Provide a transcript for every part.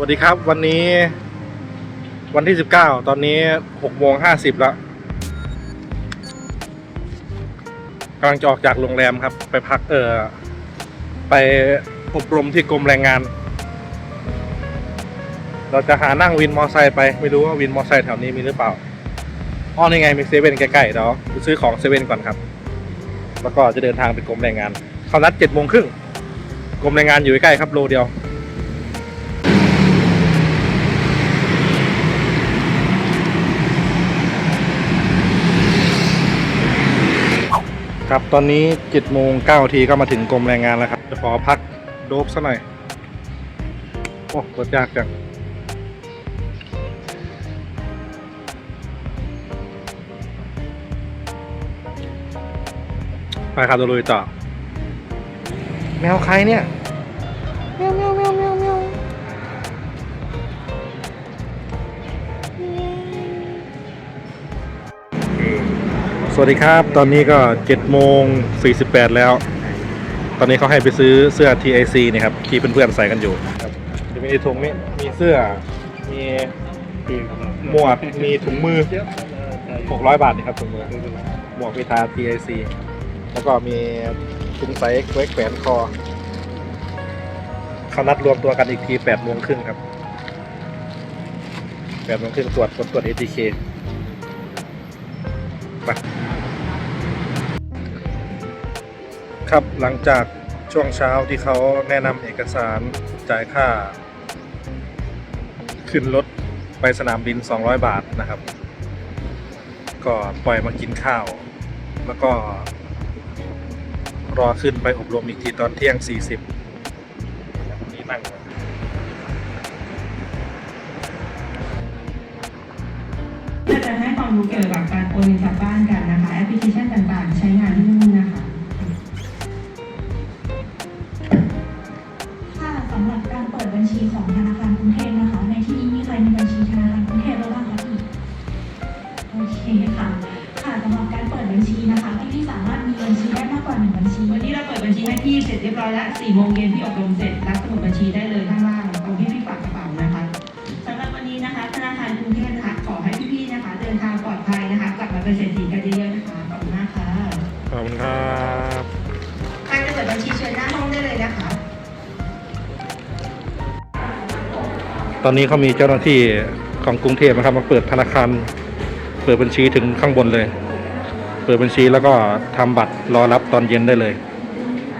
สวัสดีครับวันนี้วันที่สิบเก้าตอนนี้หกโมงห้าสิบแล้วกำลังจะออกจากโรงแรมครับ ไปพักเออไปอบรมที่กรมแรงงาน เราจะหานั่งวินมอไซค์ไป ไม่รู้ว่าวินมอไซค์แถวนี้มีหรือเปล่าอ้อนี่ไงมีเซเว่นใกล้ๆเดี๋ยวไปซื้อของเซเว่นก่อนครับ แล้วก็จะเดินทางไปกรมแรงงานเขานัดเจ็ดโมงครึ่งกรมแรงงานอยู่ใกล้ๆครับโลเดียว ครับตอนนี้7โมง9ทีก็มาถึงกรมแรงงานแล้วครับ จะขอพักโดบซะหน่อย โอ้รถยากจังไปครับตัวลุยต่อ แมวใครเนี่ย แมวแมว วัสดีครับ ตอนนี้ก็7โมง48 แล้ว ตอนนี้เขาให้ไปซื้อเสื้อ TIC นี่ครับ ที่เพื่อนๆใส่กันอยู่ครับจะมีถุงนี้มีเสื้อ มีหมวก มีถุงมือ 600 บาทนี่ครับถุงมือ หมวกพิธา TIC แล้วก็มีถุงใส่ไว้แขวนคอเขานัดรวมตัวกันอีกที8โมงครึ่งครับ8โมงครึ่งตรวจตรวจ ATK ไปครับหลังจากช่วงเช้าที่เขาแนะนำเอกสารจ่ายค่า ขึ้นรถไปสนามบิน 200 บาทนะครับ ก็ปล่อยมากินข้าว แล้วก็รอขึ้นไปอบรมอีกทีตอนเที่ยง 40 กลับบ้านกันนะคะแอปพลิเคชันต่างๆ ตอนนี้เขามีเจ้าหน้าที่ของกรุงเทพนะครับมาเปิดธนาคารเปิดบัญชีถึงข้างบนเลย เปิดบัญชีแล้วก็ทำบัตรรอรับตอนเย็นได้เลย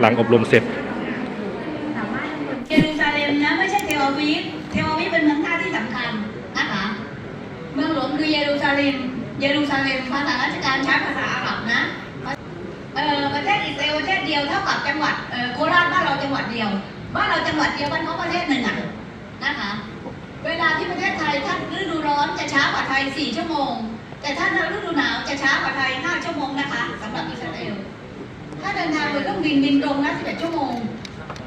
หลังอบรมเสร็จเยรูซาเล็มนะไม่ใช่เทลอาวีฟเทลอาวีฟเป็นเมืองท่าที่สำคัญนะคะเมืองหลวงคือเยรูซาเล็มเยรูซาเล็มภาษาราชการใช้ภาษาอาหรับนะเออประเทศอิสราเอลประเทศเดียวเท่ากับจังหวัดเออโคราชบ้านเราจังหวัดเดียวบ้านเราจังหวัดเดียวบ้านเขาประเทศหนึ่งอะนะคะ ช้ากว่าไทย 4 ชั่วโมง แต่ถ้าฤดูหนาวจะช้ากว่าไทย 5 ชั่วโมงนะคะสำหรับอิสราเอล ถ้าเดินทางโดยเครื่องบินบินตรงนะ11 ชั่วโมง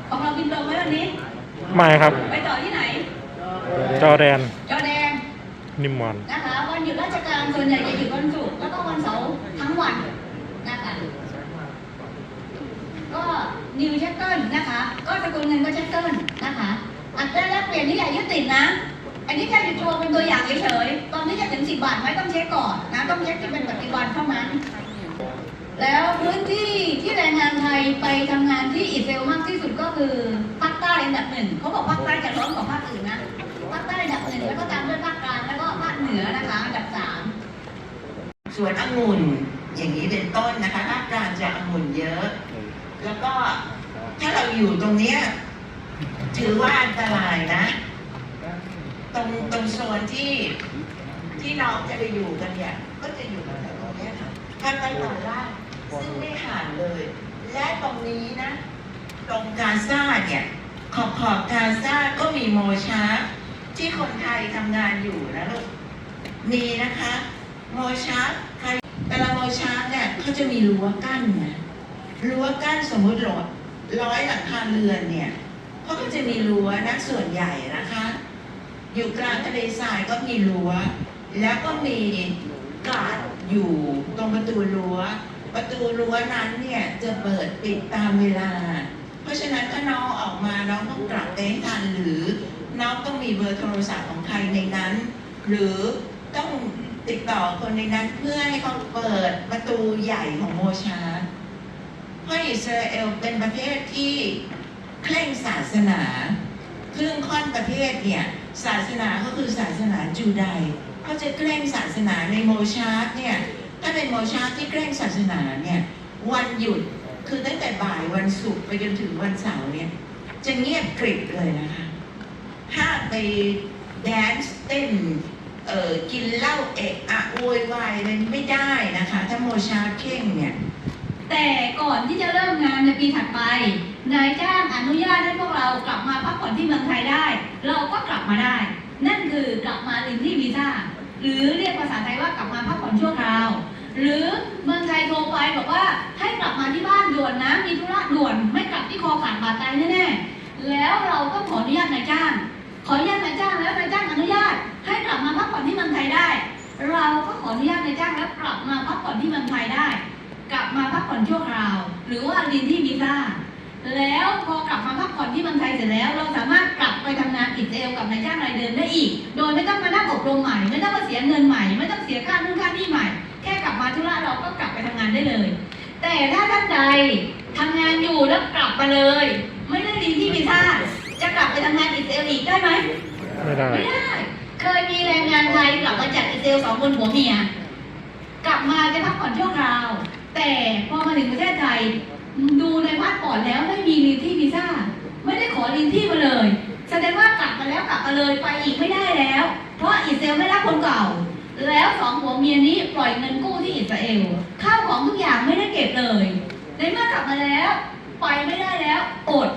ของเราบินตรงไหมวันนี้ ไม่ครับ ไปต่อที่ไหน จอแดน จอร์แดน นิมมอนนะคะวันหยุดราชการส่วนใหญ่จะหยุดวันศุกร์แล้วก็วันเสาร์ทั้งวันนะคะก็นิวเชตเติลนะคะ ก็สกุลเงินก็เชตเติลนะคะ อัตราแลกเปลี่ยนนี่อย่ายึดติดนะ อันนี้แค่ติดตัวเป็นตัวอย่างเฉยๆ ตอนนี้จะถึง10บาทไม่ต้องเช็คก่อนนะต้องเช็คที่เป็นปัจจุบันเท่านั้น แล้วพื้นที่ที่แรงงานไทยไปทำงานที่อิสราเอลมากที่สุดก็คือภาคใต้อันดับหนึ่งเขาบอกภาคใต้จะร้อนกว่าภาคอื่นนะภาคใต้อันดับหนึ่งแล้วก็ตามด้วยภาคกลางแล้วก็ภาคเหนือนะคะอันดับสามสวนองุ่นอย่างนี้เป็นต้นนะคะภาคกลางจะองุ่นเยอะ แล้วก็ถ้าเราอยู่ตรงเนี้ยถือว่าอันตรายนะ ตรงตรงโซนที่ที่น้องจะไปอยู่กันเนี่ยก็จะอยู่กันตรงเนี้ยค่ะภาคใต้ตอนล่างซึ่งไม่ห่างเลย และตรงนี้นะ ตรงกาซาเนี่ยขอบขอบกาซาก็มีโมชาร์ฟที่คนไทยทำงานอยู่นะลูกมีนะคะโมชาร์ฟใครแต่ละโมชาร์ฟเนี่ยเขาจะมีรั้วกั้นนะรั้วกั้นสมมติโหลดร้อยหลังคาเรือนเนี่ยเขาก็จะมีรั้วนะส่วนใหญ่นะคะ อยู่กลางทะเลทรายก็มีรั้ว แล้วก็มีกาดอยู่ตรงประตูรั้ว ประตูรั้วนั้นเนี่ยจะเปิดปิดตามเวลา เพราะฉะนั้นถ้าน้องออกมาน้องต้องกลับไปให้ทันหรือน้องต้องมีเบอร์โทรศัพท์ของใครในนั้น หรือต้องติดต่อคนในนั้นเพื่อให้เขาเปิดประตูใหญ่ของโมชาเพราะอิสราเอลเป็นประเทศที่เคร่งศาสนา ครึ่งค่อนประเทศเนี่ย ศาสนาก็คือศาสนาจูไดเขาจะเคร่งศาสนาในโมชาร์เนี่ยถ้าเป็นโมชาร์ที่เคร่งศาสนาเนี่ยวันหยุดคือตั้งแต่บ่ายวันศุกร์ไปจนถึงวันเสาร์เนี่ยจะเงียบกริบเลยนะคะห้ามไปแดนซ์เต้นเอ่อกินเหล้าเอะอะโวยวายอะไรไม่ได้นะคะ ถ้าโมชาเข่งเนี่ย แต่ก่อนที่จะเริ่มงานในปีถัดไปนายจ้างอนุญาตให้พวกเรากลับมาพักผ่อนที่เมืองไทยได้ เราก็กลับมาได้ นั่นคือกลับมาลินที่วีซ่าหรือเรียกภาษาไทยว่ากลับมาพักผ่อนชั่วคราว หรือเมืองไทยโทรไปบอกว่าให้กลับมาที่บ้านด่วนนะมีธุระด่วนไม่กลับที่คอขาดบาดตายแน่ๆแล้วเราก็ขออนุญาตนายจ้าง ขออนุญาตนายจ้างแล้วนายจ้างอนุญาต ให้กลับมาพักผ่อนที่เมืองไทยได้ เราก็ขออนุญาตนายจ้างแล้วกลับมาพักผ่อนที่เมืองไทยได้ กลับมาพักผ่อนชั่วคราว หรือว่าลินที่วีซ่าแล้วพอกลับมาพักผ่อนที่เมืองไทยเสร็จแล้ว เราสามารถกลับไปทำงานอิสราเอลกับนายจ้างรายเดิมได้อีก โดยไม่ต้องมานั่งอบรมใหม่ ไม่ต้องมาเสียเงินใหม่ ไม่ต้องเสียค่านู่นค่านี่ใหม่ แค่กลับมาธุระเราก็กลับไปทำงานได้เลย แต่ถ้าท่านใดทำงานอยู่แล้วกลับมาเลย ไม่ได้ลินที่วีซ่าจะกลับไปทำงานอิสราเอลอีกได้ไหมไม่ได้ไม่ได้เคยมีแรงงานไทยกลับมาจากอิสราเอลสองคนผัวเมียกลับมาจะพักผ่อนชั่วคราว แต่พอมาถึงประเทศไทย ดูในพาสปอร์ตแล้วไม่มีลีนที่วีซ่า ไม่ได้ขอลีนที่มาเลย แสดงว่ากลับมาแล้วกลับมาเลยไปอีกไม่ได้แล้ว เพราะอิสราเอลไม่รับคนเก่า แล้วสองผัวเมียนี้ปล่อยเงินกู้ที่อิสราเอลข้าวของทุกอย่างไม่ได้เก็บเลยในเมื่อกลับมาแล้ว ไปไม่ได้แล้วอด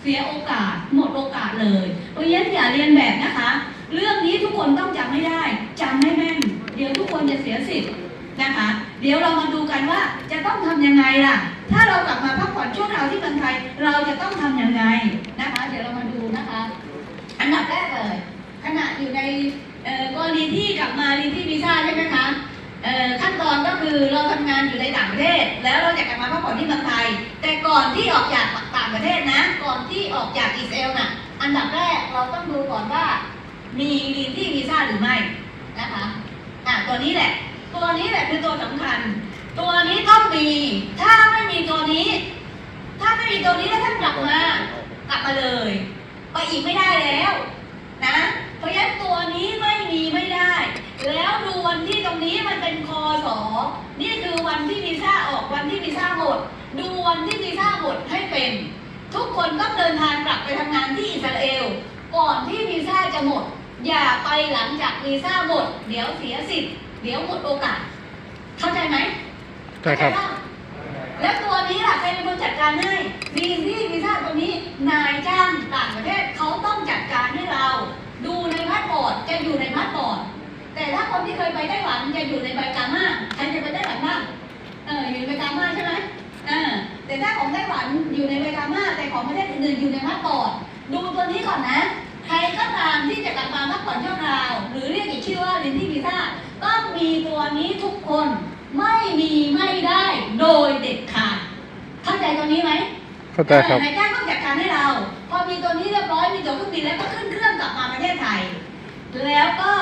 เสียโอกาส หมดโอกาสเลยเพราะฉะนั้นอย่าเรียนแบบนะคะ เรื่องนี้ทุกคนต้องจำให้ได้จำให้แม่น เดี๋ยวทุกคนจะเสียสิทธิ์นะคะ เดี๋ยวเรามาดูกันว่าจะต้องทำยังไงล่ะ ถ้าเรากลับมาพักผ่อนช่วคราที่เมืองไทยเราจะต้องทำยังไงนะคะ เดี๋ยวเรามาดูนะคะ อันดับแรกเลยขณะอยู่ในกรณีที่กลับมารีที่วีซ่าใช่ไหมคะขั้นตอนก็คือเราทำงานอยู่ในต่างประเทศ แล้วเราอยากกลับมาพักผ่อนที่เมืองไทย แต่ก่อนที่ออกจากต่างประเทศนะ ก่อนที่ออกจากอิสราเอลน่ะอันดับแรกเราต้องดูก่อนว่ามีรีที่วีซ่าหรือไม่นะคะอะตัวนี้แหละ ตัวนี้แหละคือตัวสำคัญ ตัวนี้ต้องมี ถ้าไม่มีตัวนี้ ถ้าไม่มีตัวนี้แล้วท่านกลับมากลับมาเลย ไปอีกไม่ได้แล้วนะ เพราะฉะนั้นตัวนี้ไม่มีไม่ได้ แล้วดูวันที่ตรงนี้มันเป็นคอสอนี่คือวันที่วีซ่าออกวันที่วีซ่าหมด ดูวันที่วีซ่าหมดให้เป็น ทุกคนต้องเดินทางกลับไปทำงานที่อิสราเอลก่อนที่วีซ่าจะหมด อย่าไปหลังจากวีซ่าหมด เดี๋ยวเสียสิทธิ์ เดี๋ยวหมดโอกาส เข้าใจไหมใช่ครับเข้าใจปะแล้วตัวนี้ล่ะใครเป็นคนจัดการให้วีที่วีซ่าตัวนี้นายจ้างต่างประเทศเขาต้องจัดการให้เรา ดูในพาสปอร์ตจะอยู่ในพาสปอร์ตแต่ถ้าคนที่เคยไปไต้หวันจะอยู่ในใบกามาใครจะไปไต้หวันบ้างเอออยู่ในใบกามาใช่ไหมเออแต่ถ้าของไต้หวันอยู่ในใบกามาแต่ของประเทศอื่นๆอยู่ในพาสปอร์ตดูตัวนี้ก่อนนะ ใครก็ตามที่จะกลับมาพักผ่อนชั่วคราว หรือเรียกอีกชื่อว่าลินที่วีซ่า ต้องมีตัวนี้ทุกคนไม่มีไม่ได้โดยเด็ดขาดเข้าใจตัวนี้ไหมเข้าใจครับเออนายจ้างต้องจัดการให้เรา พอมีตัวนี้เรียบร้อยมีตัวเครื่องบินแล้วก็ขึ้นเครื่องกลับมาประเทศไทย แล้วก็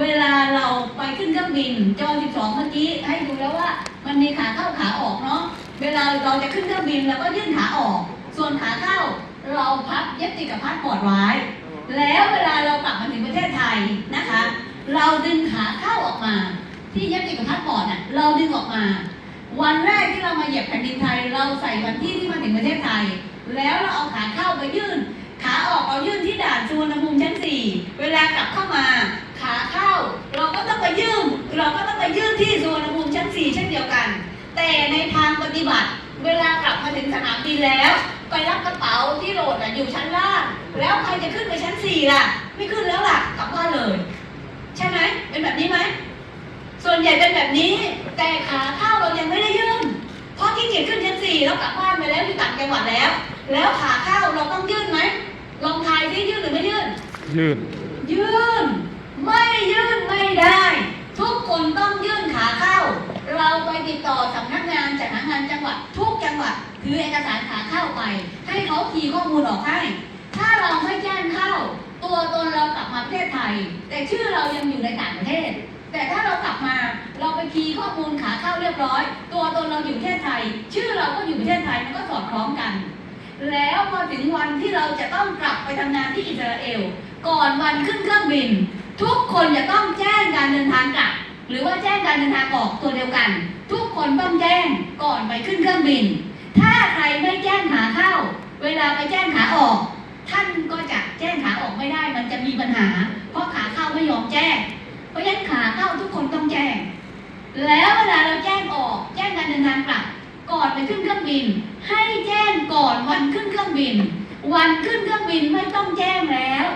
เวลาเราไปขึ้นเครื่องบินจอ12 เมื่อกี้ให้ดูแล้วว่า มันมีขาเข้าขาออกเนาะเวลาเราจะขึ้นเครื่องบินเราก็ยื่นขาออก ส่วนขาเข้าเราพับเย็บติดกับพาสปอร์ตไว้ แล้วเวลาเรากลับมาถึงประเทศไทยนะคะ เราดึงขาเข้าออกมา ที่เย็บติดกับพาสปอร์ตน่ะเราดึงออกมา วันแรกที่เรามาเหยียบแผ่นดินไทย เราใส่วันที่ที่มาถึงประเทศไทย แล้วเราเอาขาเข้าไปยื่น ขาออกเรายื่นที่ด่านสุวรรณภูมิชั้นสี่เวลากลับเข้ามา ขาเข้า เราก็ต้องไปยื่นเราก็ต้องไปยื่นที่สุวรรณภูมิชั้นสี่เช่นเดียวกัน แต่ในทางปฏิบัติ เวลากลับมาถึงสนามบินแล้วไปรับกระเป๋าที่โหลดน่ะอยู่ชั้นล่าง แล้วใครจะขึ้นไปชั้นสี่ล่ะ ไม่ขึ้นแล้วล่ะกลับบ้านเลย ใช่ไหมเป็นแบบนี้ไหมส่วนใหญ่เป็นแบบนี้ แต่ขาเข้าเรายังไม่ได้ยื่นเพราะขี้เกียจขึ้นชั้นสี่แล้วกลับบ้านไปแล้วอยู่ต่างจังหวัดแล้ว แล้วขาเข้าเราต้องยื่นไหมลองทายที่ยื่นหรือไม่ยื่น ยื่น ยื่น ไม่ยื่นไม่ได้ ทุกคนต้องยื่นขาเข้า เราไปติดต่อสำนักงานจัดหางานจังหวัด ทุกจังหวัดถือเอกสารขาเข้าไป ให้เขาคีย์ข้อมูลออกให้ ถ้าเราไม่แจ้งเข้า ตัวตนเรากลับมาประเทศไทย แต่ชื่อเรายังอยู่ในต่างประเทศ แต่ถ้าเรากลับมาเราไปคีย์ข้อมูลขาเข้าเรียบร้อย ตัวตนเราอยู่ประเทศไทย ชื่อเราก็อยู่ประเทศไทยมันก็สอดคล้องกัน แล้วพอถึงวันที่เราจะต้องกลับไปทำงานที่อิสราเอลก่อนวันขึ้นเครื่องบิน ทุกคนจะต้องแจ้งการเดินทางกลับ หรือว่าแจ้งการเดินทางออกตัวเดียวกัน ทุกคนต้องแจ้งก่อนไปขึ้นเครื่องบิน ถ้าใครไม่แจ้งขาเข้า เวลาไปแจ้งขาออก ท่านก็จะแจ้งขาออกไม่ได้มันจะมีปัญหา เพราะขาเข้าไม่ยอมแจ้ง เพราะฉะนั้นขาเข้าทุกคนต้องแจ้ง แล้วเวลาเราแจ้งออกแจ้งการเดินทางกลับก่อนไปขึ้นเครื่องบิน ให้แจ้งก่อนวันขึ้นเครื่องบิน วันขึ้นเครื่องบินไม่ต้องแจ้งแล้ว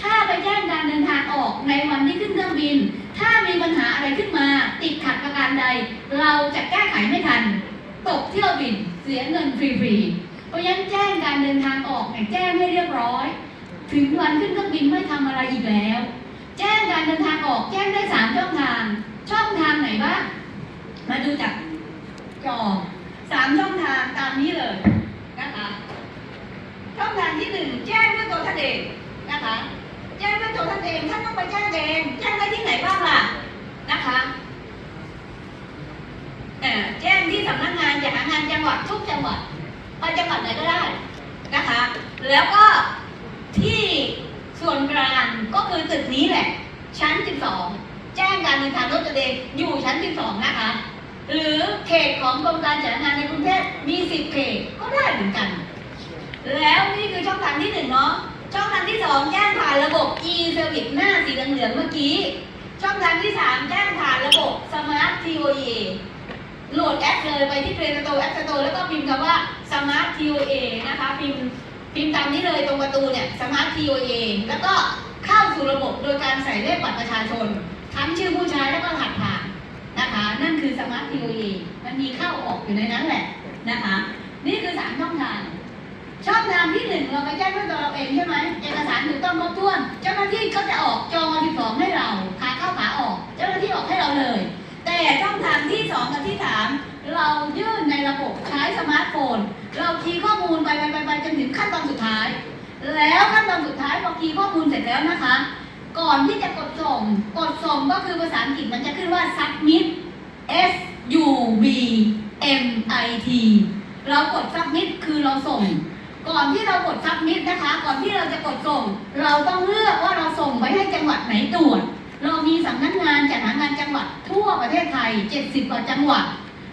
ถ้าไปแจ้งการเดินทางออกในวันที่ขึ้นเครื่องบิน ถ้ามีปัญหาอะไรขึ้นมา ติดขัดประการใด เราจะแก้ไขไม่ทัน ตกเที่ยวบินเสียเงินฟรีๆ เพราะฉะนั้นแจ้งการเดินทางออกเนี่ยแจ้งให้เรียบร้อย ถึงวันขึ้นเครื่องบินไม่ทำอะไรอีกแล้ว แจ้งการเดินทางออกแจ้งได้สามช่องทาง ช่องทางไหนบ้างมาดูจากจอสามช่องทางตามนี้เลยนะคะช่องทางที่หนึ่งแจ้งด้วยตัวท่านเองนะคะ แจ้งด้วยตัวท่านเองท่านต้องไปแจ้งเองแจ้งได้ที่ไหนบ้างล่ะนะคะเอ่อแจ้งที่สำนักงานจัดหางานจังหวัดทุกจังหวัด ไปจังหวัดไหนก็ได้นะคะ แล้วก็ที่ส่วนกลางก็คือตึกนี้แหละ ชั้น 12 แจ้งการเดินทางรถตัวเองอยู่ชั้น 12 นะคะ หรือเขตของกรมการจัดงานในกรุงเทพมี 10 เขตก็ได้เหมือนกัน แล้วนี่คือช่องทางที่หนึ่งเนาะช่องทางที่สองแจ้งผ่านระบบ e-service หน้าสีเหลืองๆเมื่อกี้ ช่องทางที่สามแจ้งผ่านระบบ smart TOA โหลดแอปเลยไปที่ Play Store App Store แล้วก็พิมพ์คำว่า smart TOA นะคะพิมพ์พิมพ์ตามนี้เลยตรงประตูเนี่ย smart TOA แล้วก็เข้าสู่ระบบโดยการใส่เลขบัตรประชาชน ทั้งชื่อผู้ใช้แล้วก็รหัสผ่านนะคะ นั่นคือ smart TOA มันมีเข้าออกอยู่ในนั้นแหละนะคะ นี่คือสามช่องทางช่องทางที่หนึ่งเราไปแจ้งด้วยตัวเราเองใช่ไหมเอกสารถูกต้องครบถ้วน เจ้าหน้าที่ก็จะออกจองวันที่สองให้เราขาเข้าขาออก เจ้าหน้าที่ออกให้เราเลย ช่องทางที่สองกับที่สามเรายื่นในระบบใช้สมาร์ทโฟน เราคีย์ข้อมูลไปไปไปไปจนถึงขั้นตอนสุดท้าย แล้วขั้นตอนสุดท้ายพอคีย์ข้อมูลเสร็จแล้วนะคะ ก่อนที่จะกดส่ง กดส่งก็คือภาษาอังกฤษมันจะขึ้นว่า submit S U B M I T เรากด submit คือเราส่ง ก่อนที่เรากด submit นะคะ ก่อนที่เราจะกดส่ง เราต้องเลือกว่าเราส่งไปให้จังหวัดไหนตรวจ มีสำนักงานจัดหางานจังหวัดทั่วประเทศไทย 70 กว่าจังหวัด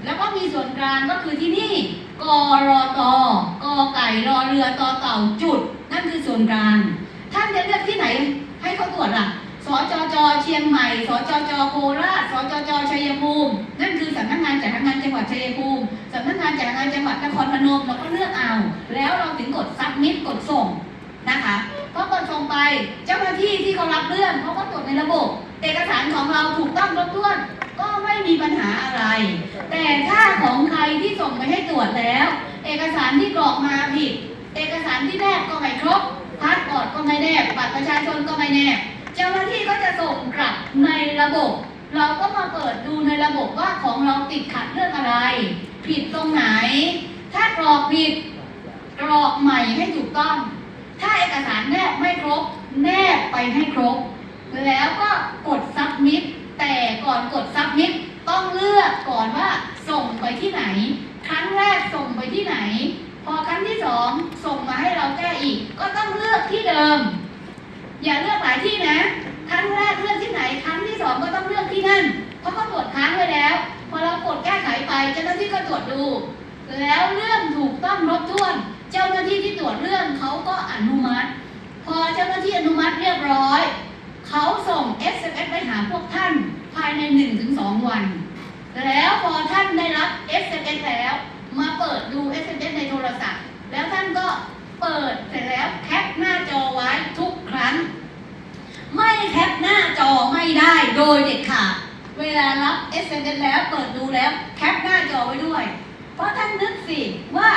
แล้วก็มีส่วนกลางก็คือที่นี่กรตกไก่รอเรือต่อเต่าจุด นั่นคือส่วนกลาง ท่านจะเลือกที่ไหนให้เขาตรวจล่ะสจจเชียงใหม่ สจจโคราช สจจชัยภูมิ นั่นคือสำนักงานจัดหางานจังหวัดชัยภูมิสำนักงานจัดหางานจังหวัดนครพนมเราก็เลือกเอา แล้วเราถึงกดซับมิดกดส่งนะคะพอกดส่งไป เจ้าหน้าที่ที่เขารับเรื่องเขาก็ตรวจในระบบ เอกสารของเราถูกต้องครบถ้วน ก็ไม่มีปัญหาอะไร แต่ถ้าของใครที่ส่งไปให้ตรวจแล้ว เอกสารที่กรอกมาผิด เอกสารที่แนบก็ไม่ครบพาสปอร์ตก็ไม่แนบบัตรประชาชนก็ไม่แนบเจ้าหน้าที่ก็จะส่งกลับในระบบ เราก็มาเปิดดูในระบบว่าของเราติดขัดเรื่องอะไร ผิดตรงไหน ถ้ากรอกผิดกรอกใหม่ให้ถูกต้อง ถ้าเอกสารแนบไม่ครบ แนบไปให้ครบ แล้วก็กด submit แต่ก่อนกด submit ต้องเลือกก่อนว่าส่งไปที่ไหน ครั้งแรกส่งไปที่ไหน พอครั้งที่สองส่งมาให้เราแก้อีก ก็ต้องเลือกที่เดิม อย่าเลือกหลายที่นะ ครั้งแรกเลือกที่ไหน ครั้งที่สองก็ต้องเลือกที่นั่น เพราะเขาตรวจค้างไว้แล้ว พอเรากดแก้ไขไปเจ้าหน้าที่ก็ตรวจดู แล้วเรื่องถูกต้องครบถ้วน เจ้าหน้าที่ที่ตรวจเรื่องเขาก็อนุมัติ พอเจ้าหน้าที่อนุมัติเรียบร้อย เขาส่ง SMS ไปหาพวกท่านภายใน 1-2 วัน แล้วพอท่านได้รับ SMS แล้ว มาเปิดดู SMS ในโทรศัพท์ แล้วท่านก็เปิดเสร็จแล้วแคปหน้าจอไว้ทุกครั้ง ไม่แคปหน้าจอไม่ได้โดยเด็ดขาดเวลารับ SMS แล้วเปิดดูแล้วแคปหน้าจอไว้ด้วย เพราะท่านนึกสิว่า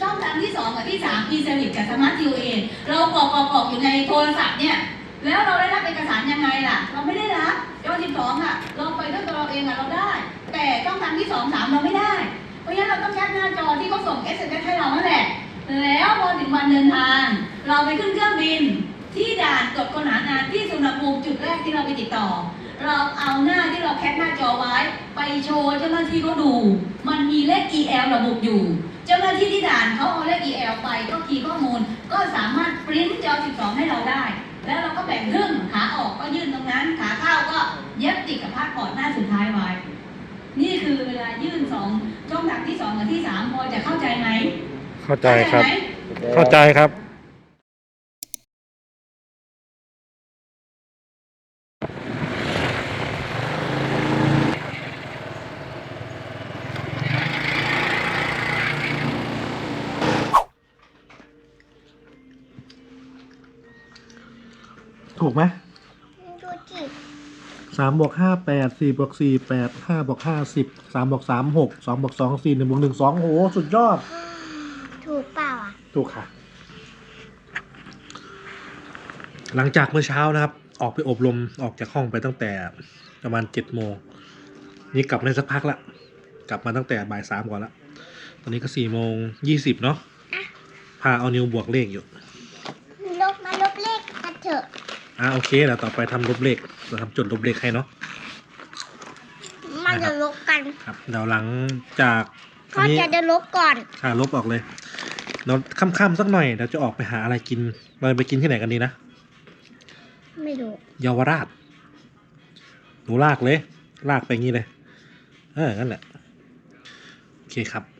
ช่องทางที่ 2 กับที่ 3 e s e r v i c e กับ Smart TOA เรากรอกกรอกกรอกอยู่ในโทรศัพท์เนี่ย แล้วเราได้รับเอกสารยังไงล่ะ เราไม่ได้รับจอ12อะเราไปด้วยตัวเราเองอะเราได้ แต่ช่องทางที่2 3เราไม่ได้ เพราะฉะนั้นเราต้องแคปหน้าจอที่เขาส่ง SMS ให้เรานั่นแหละ แล้วพอถึงวันเดินทาง เราไปขึ้นเครื่องบิน ที่ด่านตรวจคนหางานที่สุนภูมิจุดแรกที่เราไปติดต่อ เราเอาหน้าที่เราแคปหน้าจอไว้ ไปโชว์เจ้าหน้าที่เขาดู มันมีเลข EL ระบุอยู่เจ้าหน้าที่ที่ด่านเขาเอาเลข EL ไปก็คีย์ข้อมูล ก็สามารถปริ้นจอ 12 ให้เราได้ แล้วเราก็แบ่งครึ่งขาออกก็ยื่นตรงนั้น ขาเข้าก็เย็บติดกับพาสปอร์ตหน้าสุดท้ายไว้ นี่คือเวลายื่นสองช่องทางที่สองกับที่สามพอจะเข้าใจไหมเข้าใจครับไหมเข้าใจครับ ถูกไหมดูจิสามบวกห้าแปดสี่บวกสี่แปดห้าบวกห้าสิบสามบวกสามหกสองบวกสองสี่หนึ่งบวกหนึ่งสองโหสุดยอด ถูกเปล่าอะ ถูกค่ะ หลังจากเมื่อเช้านะครับ ออกไปอบรมออกจากห้องไปตั้งแต่ประมาณเจ็ดโมงนี่กลับมาได้สักพักละกลับมาตั้งแต่บ่ายสามก่อนละตอนนี้ก็สี่โมงยี่สิบเนาะพาเอานิวบวกเลขอยู่ ลบมาลบเลขกันเถ อะอ่าโอเคเดี๋ยวต่อไปทำลบเลขเราทำจดลบเลขให้เนาะ มันจะลบกันครับเดี๋ยวหลังจากพ่ออันนี้จะจะลบก่อน ค่ะลบออกเลยเดี๋ยวค่ำๆสักหน่อยเดี๋ยวจะออกไปหาอะไรกินเราจะไปกินที่ไหนกันดีนะ ไม่รู้ เยาวราช หนูลากเลย ลากไปงี้เลย เออนั่นแหละ โอเคครับ